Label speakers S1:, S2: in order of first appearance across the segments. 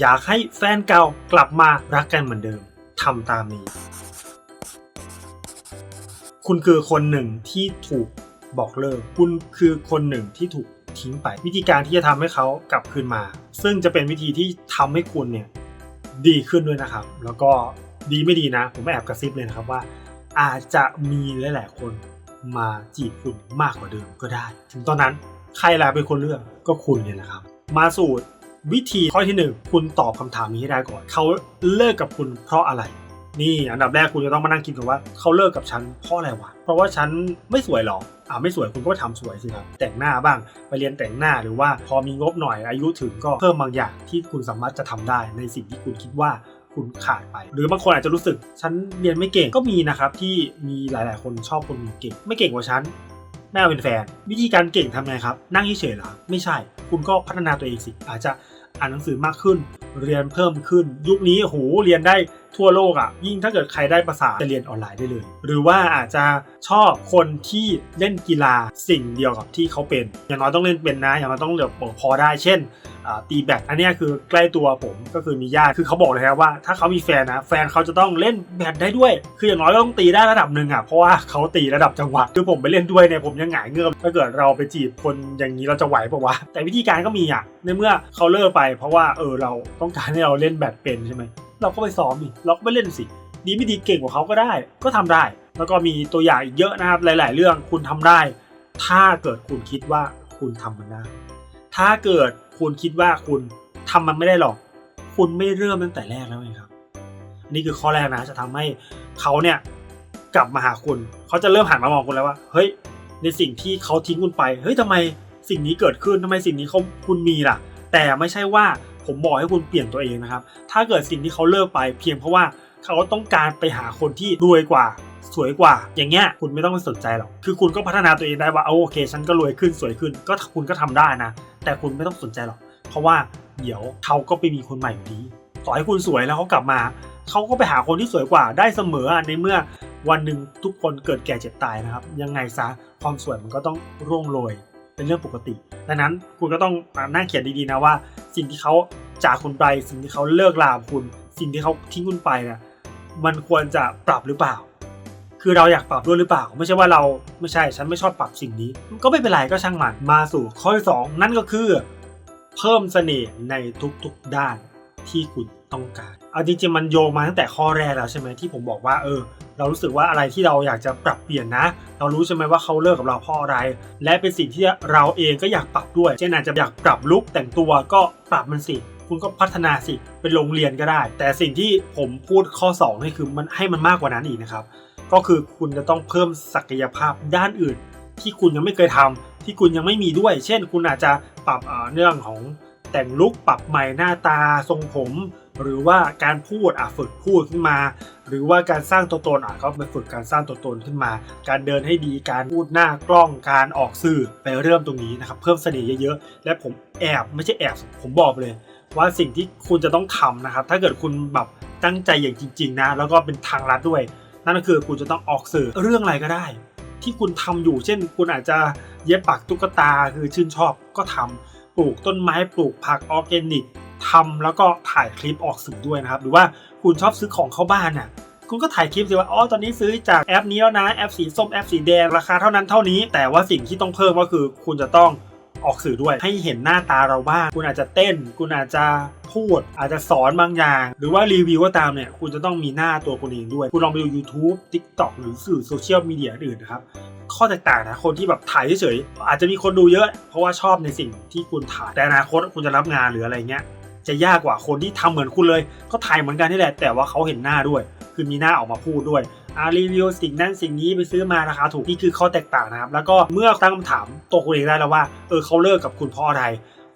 S1: อยากให้แฟนเก่ากลับมารักกันเหมือนเดิมทำตามนี้ คุณคือคนหนึ่งที่ถูกบอกเลิก คุณคือคนหนึ่งที่ถูกทิ้งไป วิธีการที่จะทำให้เขากลับคืนมา ซึ่งจะเป็นวิธีที่ทำให้คุณเนี่ยดีขึ้นด้วยนะครับ แล้วก็ดีไม่ดีนะ ผมแอบกระซิบเลยนะครับว่า อาจจะมีหลาย ๆ คนมาจีบคุณมากกว่าเดิมก็ได้ ถึงตอนนั้นใครล่ะเป็นคนเลือกก็คุณเนี่ยนะครับ มาสู่ วิธีข้อที่หนึ่งคุณตอบคำถามนี้ให้ได้ก่อน เขาเลิกกับคุณเพราะอะไร นี่อันดับแรกคุณจะต้องมานั่งคิดกันว่าเขาเลิกกับฉันเพราะอะไรวะ เพราะว่าฉันไม่สวยหรออ่าไม่สวยคุณก็ไปทำสวยสิครับแต่งหน้าบ้างไปเรียนแต่งหน้าหรือว่าพอมีงบหน่อยอายุถึงก็เพิ่มบางอย่างที่คุณสามารถจะทำได้ในสิ่งที่คุณคิดว่าคุณขาดไป หรือบางคนอาจจะรู้สึก ฉันเรียนไม่เก่งก็มีนะครับที่มีหลาย ๆ คนชอบคนเก่ง ไม่เก่งกว่าฉัน ไม่เอาเป็นแฟน วิธีการเก่งทำไงครับ นั่งเฉยๆเหรอไม่ใช่ คุณก็พัฒนาตัวเองสิ อาจจะอ่านหนังสือมากขึ้น เรียนเพิ่มขึ้น ยุคนี้โอ้โหเรียนได้ ทั่วโลกอะ่ะยิ่งถ้าเกิดใครได้ภาษาจะเรียนออนไลน์ได้เลย หรือว่าอาจจะชอบคนที่เล่นกีฬาสิ่งเดียวกับที่เขาเป็น อย่างน้อยต้องเล่นเป็นนะ อย่างน้อยต้องเรียพอได้เช่นตีแบดอันนี้คือใกล้ตัวผมก็คือมีญาติคือเขาบอกเลยครับว่าถ้าเขามีแฟนนะแฟนเขาจะต้องเล่นแบดได้ด้วย คืออย่างน้อยก็ต้องตีได้ระดับหนึ่งอะเพราะว่าเขาตีระดับจังหวะคือผมไปเล่นด้วยเนี่ยผมยังหงายเงือบถ้าเกิดเราไปจีบคนอย่างนี้เราจะไหวปะวะแต่วิธีการก็มีอะในเมื่อเขาเลิกไป เพราะว่าเออเราต้องการให้เราเล่นแบดเป็นใช่ไหม เราก็ไปซ้อมดิเราก็ไปเล่นสิ ดีไม่ดีเก่งกว่าเขาก็ได้ ก็ทำได้ แล้วก็มีตัวอย่างอีกเยอะนะครับ หลาย ๆ เรื่องคุณทำได้ ถ้าเกิดคุณคิดว่าคุณทำมันได้ ถ้าเกิดคุณคิดว่าคุณทำมันไม่ได้หรอก คุณไม่เริ่มตั้งแต่แรกแล้วไงครับนนี้คือข้อแรกนะ จะทำให้เขาเนี่ยกลับมาหาคุณ เขาจะเริ่มหันมามองคุณแล้วว่า เฮ้ย ในสิ่งที่เขาทิ้งคุณไป เฮ้ยทำไมสิ่งนี้เกิดขึ้นทำไมสิ่งนี้เขาคุณมีล่ะ แต่ไม่ใช่ว่า ผมบอกให้คุณเปลี่ยนตัวเองนะครับ ถ้าเกิดสิ่งที่เขาเลิกไปเพียงเพราะว่าเขาต้องการไปหาคนที่รวยกว่าสวยกว่า อย่างเงี้ยคุณไม่ต้องไปสนใจหรอก คือคุณก็พัฒนาตัวเองได้ว่าเอาโอเค ฉันก็รวยขึ้นสวยขึ้น ก็คุณก็ทำได้นะ แต่คุณไม่ต้องสนใจหรอก เพราะว่าเดี๋ยวเขาก็ไปมีคนใหม่อยู่ดี ต่อให้คุณสวยแล้วเขากลับมา เขาก็ไปหาคนที่สวยกว่าได้เสมอในเมื่อวันหนึ่งทุกคนเกิดแก่เจ็บตายนะครับ ยังไงซะความสวยมันก็ต้องร่วงโรยเป็นเรื่องปกติ ดังนั้นคุณก็ต้องนั่งเขียนดีๆนะว่า สิ่งที่เขาจากคุณไป สิ่งที่เขาเลิกลาคุณ สิ่งที่เขาทิ้งคุณไปเนี่ยมันควรจะปรับหรือเปล่า คือเราอยากปรับด้วยหรือเปล่า ไม่ใช่ว่าเราไม่ใช่ฉันไม่ชอบปรับสิ่งนี้ ก็ไม่เป็นไรก็ช่างมันมาสู่ข้อที่สองนั่นก็คือ เพิ่มเสน่ห์ในทุกๆด้านที่คุณต้องการ เอาจริงๆมันโยงมาตั้งแต่ข้อแรกแล้วใช่ไหมที่ผมบอกว่าเออ เรารู้สึกว่าอะไรที่เราอยากจะปรับเปลี่ยนนะ เรารู้ใช่ไหมว่าเขาเลิกกับเราเพราะอะไร และเป็นสิ่งที่เราเองก็อยากปรับด้วย เช่นอาจจะอยากปรับลุคแต่งตัวก็ปรับมันสิคุณก็พัฒนาสิเป็นโรงเรียนก็ได้ แต่สิ่งที่ผมพูดข้อ2นี่คือมันให้มันมากกว่านั้นอีกนะครับ ก็คือคุณจะต้องเพิ่มศักยภาพด้านอื่น ที่คุณยังไม่เคยทำที่คุณยังไม่มีด้วย เช่น คุณอาจจะปรับเอ่อเรื่องของแต่งลุคปรับใหม่หน้าตาทรงผม หรือว่าการพูดอะฝึกพูดขึ้นมา หรือว่าการสร้างตัวตนอะก็ไปฝึกการสร้างตัวตนขึ้นมา การเดินให้ดีการพูดหน้ากล้องการออกสื่อไปเริ่มตรงนี้นะครับเพิ่มเสน่ห์เยอะๆและผมแอบไม่ใช่แอบผมบอกเลย ว่าสิ่งที่คุณจะต้องทำนะครับ ถ้าเกิดคุณแบบตั้งใจอย่างจริง ๆ นะ แล้วก็เป็นทางลัดด้วย นั่นก็คือคุณจะต้องออกสื่อเรื่องอะไรก็ได้ ที่คุณทำอยู่ เช่น คุณอาจจะเย็บปักตุ๊กตาคือชื่นชอบก็ทำปลูกต้นไม้ปลูกผักออร์แกนิก ทำแล้วก็ถ่ายคลิปออกสื่อด้วยนะครับ หรือว่าคุณชอบซื้อของเข้าบ้านน่ะคุณก็ถ่ายคลิปสิว่าอ๋อตอนนี้ซื้อจากแอปนี้แล้วนะแอปสีส้มแอปสีแดงราคาเท่านั้นเท่านี้ แต่ว่าสิ่งที่ต้องเพิ่มก็คือคุณจะต้องออกสื่อด้วยให้เห็นหน้าตาเราบ้าง คุณอาจจะเต้น คุณอาจจะพูด อาจจะสอนบางอย่าง หรือว่ารีวิวก็ตามเนี่ย คุณจะต้องมีหน้าตัวคุณเองด้วย คุณลองไปดู YouTube TikTok หรือสื่อโซเชียลมีเดียอื่นนะครับ ข้อแตกต่างนะ คนที่แบบถ่ายเฉยๆอาจจะมีคนดูเยอะ เพราะว่าชอบในสิ่งที่คุณถ่าย แต่อนาคตคุณจะรับงานหรืออะไรเงี้ย จะยากกว่าคนที่ทำเหมือนคุณเลยก็ถ่ายเหมือนกันนี่แหละ แต่ว่าเขาเห็นหน้าด้วย คือมีหน้าออกมาพูดด้วยอ่ารีวิวสิ่งนั้นสิ่งนี้ไปซื้อมาราคาถูกนี่คือข้อแตกต่างนะครับ แล้วก็เมื่อตั้งคำถามตัวคุณเองได้แล้วว่าเออเขาเลิกกับคุณเพราะอะไร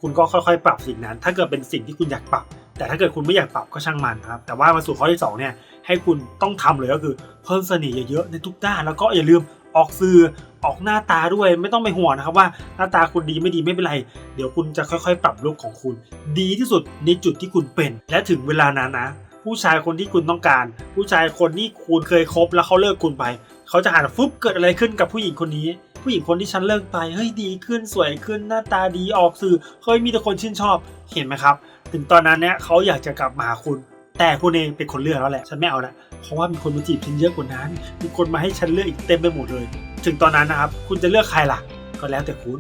S1: คุณก็ค่อยๆ ปรับสิ่งนั้น ถ้าเกิดเป็นสิ่งที่คุณอยากปรับ แต่ถ้าเกิดคุณไม่อยากปรับก็ช่างมันครับ แต่ว่ามาสู่ข้อที่สองเนี่ยให้คุณต้องทำเลยก็คือเพิ่มเสน่ห์เยอะๆในทุกด้านแล้วก็อย่าลืม ออกสื่อออกหน้าตาด้วยไม่ต้องไปห่วงนะครับว่าหน้าตาคุณดีไม่ดีไม่เป็นไร เดี๋ยวคุณจะค่อยๆ ปรับลุคของคุณ ดีที่สุดในจุดที่คุณเป็น และถึงเวลานั้นนะ ผู้ชายคนที่คุณต้องการ ผู้ชายคนที่คุณเคยคบแล้วเขาเลิกคุณไป เขาจะหันฟึบเกิดอะไรขึ้นกับผู้หญิงคนนี้ ผู้หญิงคนที่ฉันเลิกไปเฮ้ยดีขึ้นสวยขึ้นหน้าตาดีออกสื่อเฮ้ยมีแต่คนชื่นชอบเห็นไหมครับ ถึงตอนนั้นเนี่ยเขาอยากจะกลับมาหาคุณ แต่คุณเองเป็นคนเลือกแล้วแหละ ฉันไม่เอาละเพราะว่ามีคนมาจีบฉันเยอะกว่านั้น มีคนมาให้ฉันเลือกอีกเต็มไปหมดเลย ถึงตอนนั้นนะครับ คุณจะเลือกใครล่ะ ก็แล้วแต่คุณ